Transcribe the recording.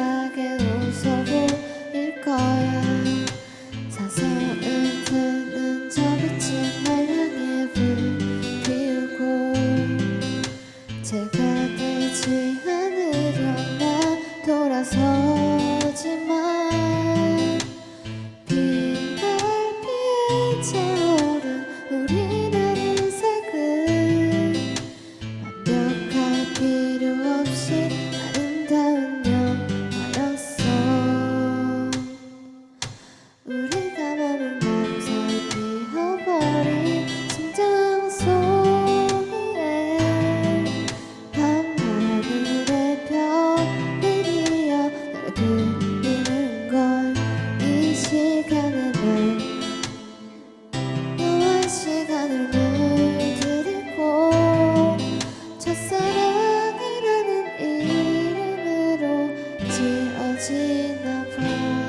행복하게 웃어 보일 거야. 사서을 트는 저 빛이 날 향해 불 피우고 제가 되지 않으려 나 돌아서지만 비날 피해 사랑이라는 이름으로 지어지나 봐